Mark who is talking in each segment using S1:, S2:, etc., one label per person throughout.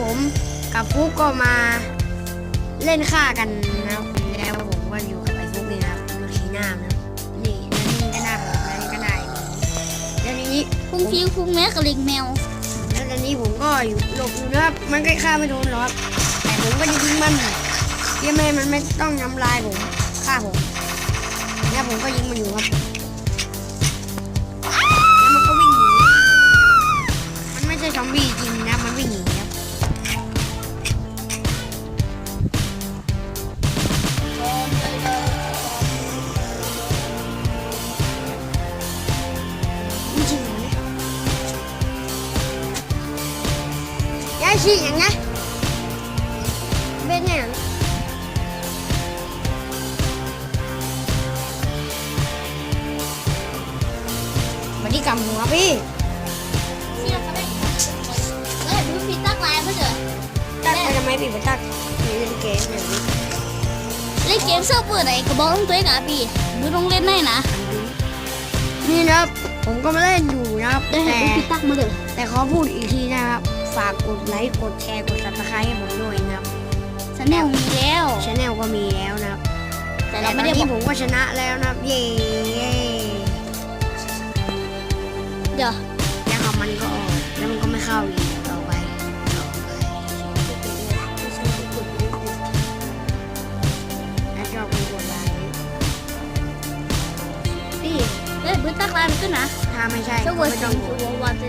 S1: ผมกับฟุกก็มาเล่นฆ่ากันนะครับแล้วผมก็อยู่กับไอ้ฟุกนี่นะครับดูสีหน้ามันนะครับนี่นี่ก็น้าผมแล้วนี่ก็นาไอ้นี่แล้วทีนี้
S2: พุ่งฟิวพุ่งแม่กับลิงแมว
S1: แล้วตอนนี้ผมก็อยู่หลบอยู่นะครับ มันก็ฆ่าไม่โดนหรอกแต่ผมก็จะยิงมันเพื่อไม่ให้มันไม่ต้องทำลายผมฆ่าผมแล้วผมก็ยิงมันอยู่ครับแล้วมันก็วิ่งหนีมันไม่ใช่ซอมบี้จริง ยยายชี้อย่างนะเป็นอย่างวันนี้กำหัวพี่
S2: เชี่ยเขาได้เฮ้ยพุ่งฟิวตักลายมาเถอะ
S1: ตั้งไปทำไมพี่ไปตั้งเล่นเกมอย่างนี้
S2: เล่นเกมเซิร์ฟเวอร์ไหนก็บอกต้องตัวเองอะพี่ดูต้องเล่นได้นะ
S1: นี่นะครับ ผมก็มาเล่นอยู่นะครับ
S2: ได้
S1: แต่
S2: ให้พุ่งฟิวตักมาเถอะ
S1: แต่ขอพูดอีกทีนะครับ ฝากกดไลค์ กดแชร์ กดซับสไครต์ให้ผมด้วยนะครับ
S2: ฉันแนวมีแล้ว
S1: ช anel ก็มีแล้วนะครับ
S2: แต่
S1: แต่
S2: เรา
S1: ต
S2: ไม่
S1: อน
S2: ได้บ
S1: นี้
S2: อก
S1: ผมก็ชนะแล้วนะครับ เย้
S2: เดี๋ยว
S1: แล้วก็มันก็ออกแล้วมันก็ไม่เข้าอีก
S2: เฮ้ยพุ่งตักลายมันขึ้นนะ
S1: ถ้าไม่ใช่
S2: เซิ
S1: ก็
S2: ร์ฟเวอร์
S1: ไม่
S2: สิ
S1: ต้อง
S2: ง
S1: ก
S2: เซิ
S1: ด
S2: ร์ฟเวอร์วันสิ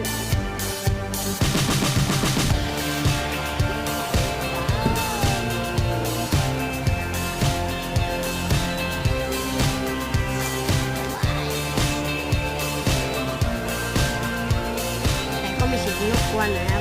S1: แต่ก็ไม่เสียงรบกวนนะ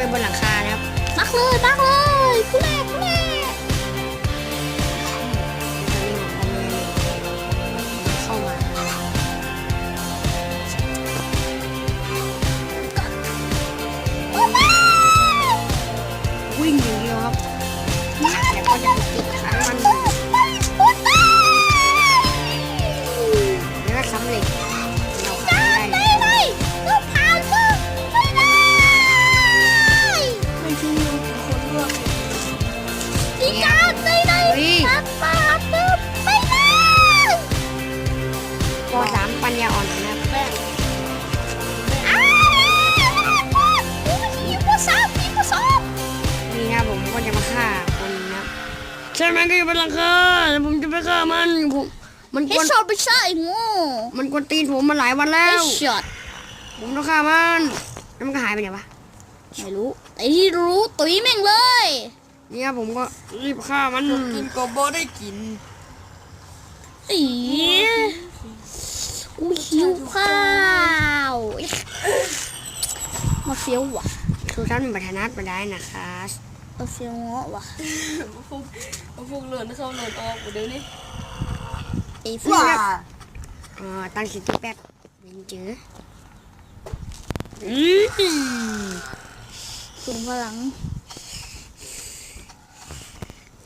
S1: ไปบนหลังคานะครับ
S2: มักเลยมัก
S1: ช่ไหมก็อยู่บนหลังคาแล้วผมจะไปฆ่ามันผมมันก
S2: เฮ
S1: วน
S2: ดช็อตไปใช่โง่
S1: มันกวนตีนผมมาหลายวัน
S2: เฮ
S1: แล้ว
S2: ดช็อต
S1: ผมต้องฆ่ามันแล้วมันก็หายไปไหนวะ
S2: ไม่รู้ไอ้ที่รู้ตุ้ยแม่งเลย
S1: เนี่ยผมก็รีบฆ่ามัน
S3: กินก็บ่ได้กิน
S2: อีอุ้ยหิวข้าวมาเฟี้ยวว่ะ
S1: ทุกท่านเป็นประธานัดมาได้นะคะ
S2: มาเฟี้ยวเงาะว่ะ
S3: เอาพวกเอาพวกเลือนเข้าเลือนออกเดี๋ยวนี้
S2: ไอ้ฟิว
S1: เออตั้งสติแป๊บเป็นเจออืม
S2: สูงพลัง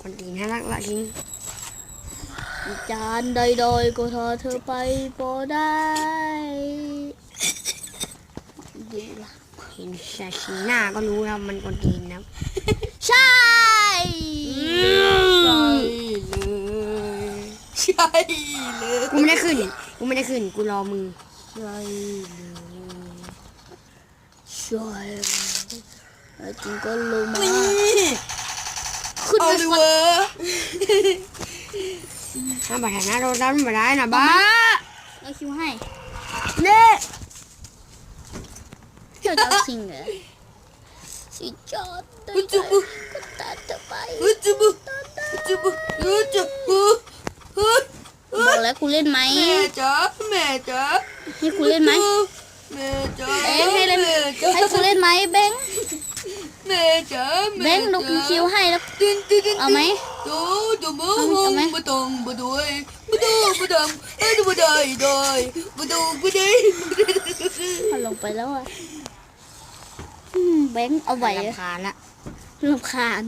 S1: คนตีนน่ารักละทิ้ง
S2: จานใดๆก็ทอเธอไปพอได้ดีละ
S1: เห็นแต่สีหน้าก็รู้แล้วมันคนตีนนะ
S2: ใช่
S3: ใช่เลยใช่เลย
S1: กูไม่ได้ขึ้นกูไม่ได้ขึ้นกูรอมือ
S2: ใช่ใช่แล้วจริงก็ลงมา
S3: นี่
S2: ขึ้น
S3: เอา
S2: ไป
S3: ดิ
S2: ฟั
S3: เว
S2: น
S3: อ
S1: ถ้าประธานัดเราดันมาได้นะบ้า
S2: เอาคิวให้
S1: เน่
S2: เจ้าจะทิ้งเหรอสิจอดได้
S3: อุจุบุ
S2: ก็ตัดเธอไป
S3: อุจุบุอุจุบุอุจุบุเฮ้ย
S2: บอกแล้วกูเล่นไหม
S3: แม่จ๋าแม่จ๋า
S2: ให้กูเล่นไหม
S3: แม่จ๋า
S2: เบงให้เล่น
S3: แม่จ๋า
S2: ให้กูเล่นไหมเบง
S3: แม่จ๋า
S2: เบงดูกูคิวให้แล้ว
S3: ตึ้นตึ้นตึ้น
S2: เอาไหม
S3: โตตัวบ่
S2: เอา
S3: ห้อง
S2: ไหม
S3: บ่ต้องบ่ด้วยบ่ดูบ่ดำเอ้ยบ่ได้ได้บ่ดูบ่ได้
S2: มันลงไปแล้วอะ อืมแบงค์เอาไหว
S1: รำคาญละ
S2: รำคาญ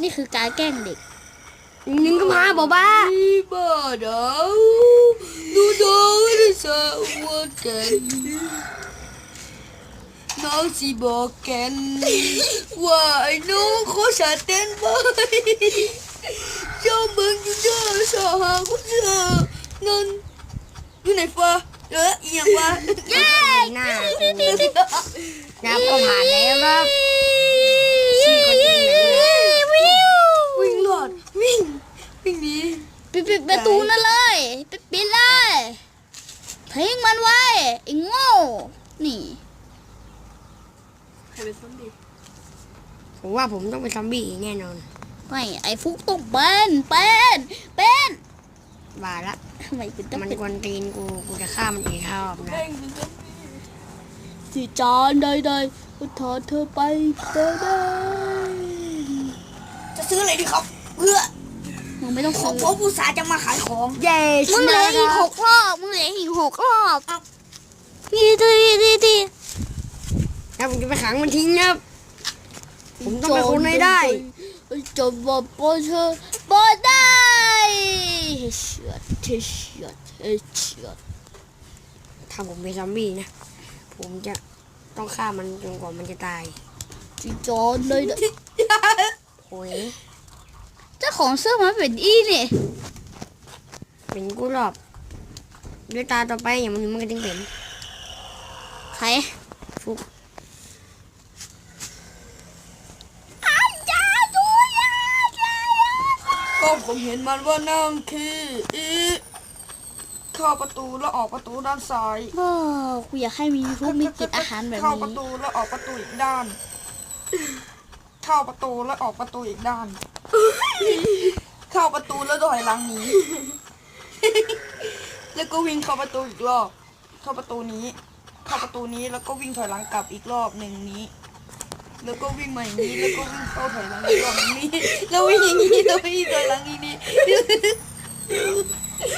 S2: นี่คือการแกล้งเด็ก
S1: นึงก็มาบอกบ้า
S3: บ้าดาวดูดาวได้สวัสกันน้องสิบอกกันว่าไอ้น้องขอสาเต้นไปเจ้าเมืองอยู่เด้อสาหาคุณเจอนั่นอยู่ไหนฟ้า เอออีหยังวะ
S1: หน้านับก็ผ่านแล้วครับชี้คนอื่นแบบนี้
S3: วิ่งหลอดวิ่งวิ่งหนี
S2: ปิดปิดประตูนั่นเลยปิดปิดเลยทิ้งมันไว้ไอ้โง่นี่
S3: ใครเป็นซอมบี้
S1: ผมว่าผมต้องเป็นซอมบี้แน่นอน
S2: ไม่ไอ้ฟุกต้องเป็นเป็นเป็น
S1: บาละ
S2: ทำไมคุณต้อง
S1: มัน
S2: เป็น
S1: กวนตีนกู กูจะฆ่ามันอีกรอบนะ
S3: แม่งเป็นซอมบี้
S2: ที่จานใดๆก็ถอดเธอไปก็ได้
S3: จะซื้ออะไรดีครับเพื่อ
S2: มึงไม่ต้อง
S3: ขอ
S2: ซื้อ
S3: เพราะผู้สาห์จะมาขายของ
S1: เย้
S2: มึงเหลืออีกหกรอบมึงเหลืออีกหกรอบดีดีดีดี
S1: แล้วผมจะไปขังมันทิ้งนะครับ ผมต้องเป็นคนให้ได้
S2: จะบอกปอเธอปอได้ เฮชช็อตเฮชช็อตเฮชช็อต
S1: ถ้าผมเป็นซอมบี้นะ ผมจะต้องฆ่ามันจนกว่ามันจะตาย
S2: ที่จานเลยนะ
S1: โอ้ย
S2: เจ้าของเสื้อมันเป็นอีนี่
S1: เป็นกูรอบด้วยตาต่อไปอย่างมันมันก็จึงเป็น
S2: ใคร
S1: ฟุก
S2: อ้าวจ้าดูยาจ้า
S3: ก็ผมเห็นมันว่านั่งคืออีเข้าประตูแล้วออกประตูด้านซ้าย
S2: โอ้กูอยากให้มีพวกมีกินอาหารแบบ
S3: เข้าประ
S2: นี้
S3: ตูแล้วออกประตูอีกด้าน เข้าประตูแล้วออกประตูอีกด้าน เข้าประตูแล้วถอยหลังหนีแล้วก็วิ่งเข้าประตูอีกรอบ เข้าประตูนี้ เข้าประตูนี้แล้วก็วิ่งถอยหลังกลับอีกรอบหนึ่งนี้ แล้วก็วิ่งมาอย่างนี้ แล้วก็วิ่งเข้าถอยหลังอีกรอบหนึ่งนี้แล้ววิ่งอย่างนี้แล้ววิ่งถอยหลังอีกนี้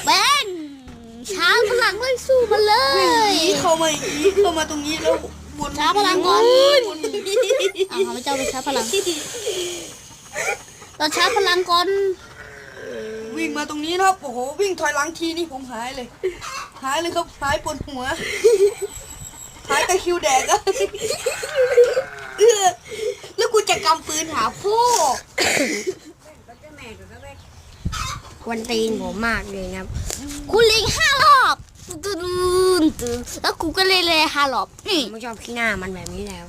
S2: แบงช้างพลังเลยสู้มันเล
S3: วิ่ง
S2: ย
S3: อย่างนี้เข้ามาอย่างนี้เข้ามาตรงนี้แล้ววน
S2: ช้าพลังก่อน
S3: วนอย่างนี้
S2: อ้าวพระเจ้าไปชาร์จพลังเราชาร์จพลังก่อน
S3: วิ่งมาตรงนี้นะครับโอ้โหวิ่งถอยหลังทีนี่ผมหายเลย หายเลยครับหายปวดหัวหายตะคริวแดกอะเออแล้วกูจะกำปืนหา พ่อ
S1: กวนตีนผมมากเลยนะครับ
S2: คุณเล็งห้ารอบตึ้นตึ้นแล้วกูก็เลยเลยห้ารอบ
S1: ผ
S2: นี่
S1: มไม่ชอบขี้หน้ามันแบบนี้แล้ว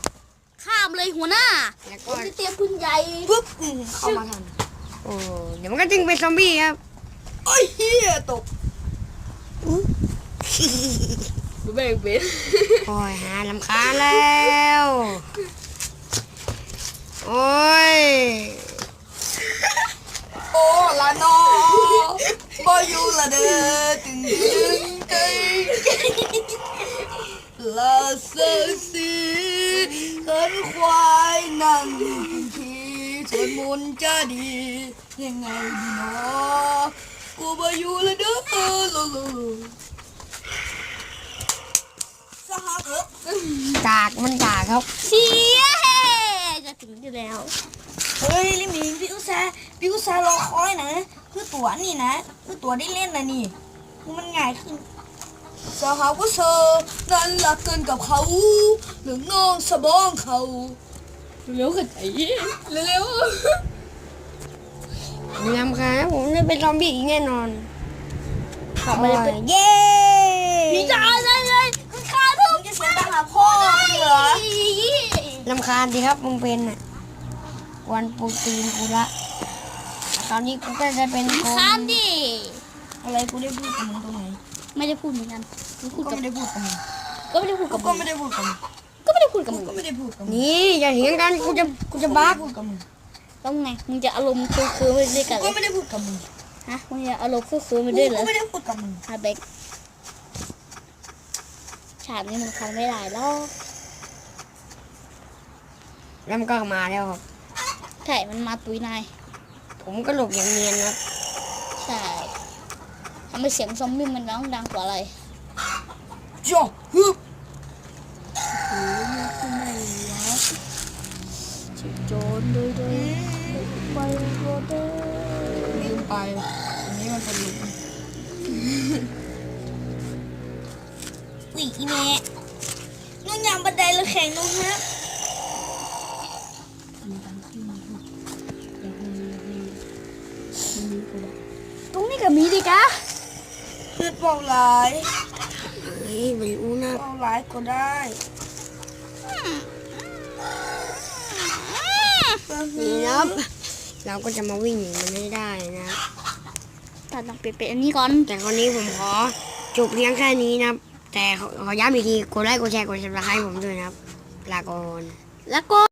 S2: ข้ามเลยหัวหน้า
S1: แล้ว
S2: ผ
S1: ก็
S2: มจะเตรียมคุณใหญ่
S3: ปุ๊บอืมเข้ามาทัน
S1: โอ้เดี๋ยวมันก็จึงเป็นซอมบี้ครับ
S3: โอ้ยเฮียตก
S2: แบ่งเป็น
S1: โอ้ยหาลำคาญแล้ว โอ้ย
S3: โอ้ละนอบออยู่ละเด้อตึงตึงใจละเสือสีขันควายนั่งอยู่กินทีสวนมนต์จะดี ยังไงดีเนาะกูบออยู่ละเด้อโลโลสหเออ
S1: จากมันจากครับ
S2: เสียจะถึงอยู่แล้ว
S3: เฮ้ยลิมิงพี่อุตสาห์พี่อุตสาห์รอคอยนะ คือตัวนี่นะ คือตัวได้เล่นนะนี่คือมันง่ายขึ้นสหาวเธอนั้นรักกันกับเขาหรือน้องสะบองเขา
S2: เร็วขึ้นไอ้เร็ว
S1: ผมลำคาญนะผมได้เป็นซอมบี้อีกแน่นอน
S2: ขับมาเลยเป็น
S1: เย้
S2: พี่จ๋าเลยเลยคือขาทุ
S3: มึ
S2: ก
S3: งจะเสียงดังหาพ่อมึงเหรอ
S1: ลำคาญดีครับมึงเป็นอะกวนปูตีนกูละ คราวนี้กูก็จะเป็นคน
S2: ข้ามดิ
S3: อะไรกูได้พูดกับมึงตรงไหน
S2: ไม่ได้พูดเหมือนกันกู
S3: กู
S2: พูด
S3: ก็
S2: กับ
S3: ไม่ได้พูดกับมึง
S2: ก็ไม่ได้พูด
S3: กู
S2: กับ
S3: ก็
S2: มึง
S3: ไม่ได้พูดกับมึง
S2: ก็ไม่ได้พูดกับ
S3: กู
S2: มึง
S3: ก็ไม่ได้พูดกับมึง
S1: นี่อย่าเถียงกันกูจะกูจะบัก
S3: พูดกับมึง
S2: ต้องไงมึงจะอารมณ์คือคือไม่ได้
S3: กู
S2: กันเล
S3: ก็
S2: ย
S3: ไม่ได้พูดกับมึง
S2: ฮะมึงจะอารมณ์คือคือไม่
S3: กู
S2: ได้เหร
S3: ก็
S2: อ
S3: ไม่ได้พูดกับมึง
S2: ฮะเบกฉากนี้มึงทำไม่ได้แล้ว
S1: แล้วมันก็มาแล้วครับ
S2: ใช่มันมาตุยนาย
S1: ผมก็หลบอย่างเนียนครับ
S2: ใช่ทำให้เสียงซอมบี้มันร้องดังกว่าอะไร
S3: จ่อฮึบ
S2: เจนเลยเด้ไปโรเด้
S3: ลืมไปอันนี้มันเป็นหลุม
S2: อุ้ยอีเมะน้องยางบันไดเราแข็งน้องฮะ ก็มีดิกะ
S3: เลือดเบาหลาย
S1: เฮ้ยไม่รู้นะ
S3: เบาหลายก็ได้
S1: นี่นะครับเราก็จะมาวิ่งหนีมันให้ได้นะครับ
S2: แต่ต้องเปลี่ยนอันนี้ก่อน
S1: แต่คนนี้ผมขอจบเพียงแค่นี้นะครับ แต่ขอขอย้ำอีกทีกดไลค์กดแชร์กดซับสไครต์ผมด้วยนะครับ ลาก่อน
S2: แล้วก็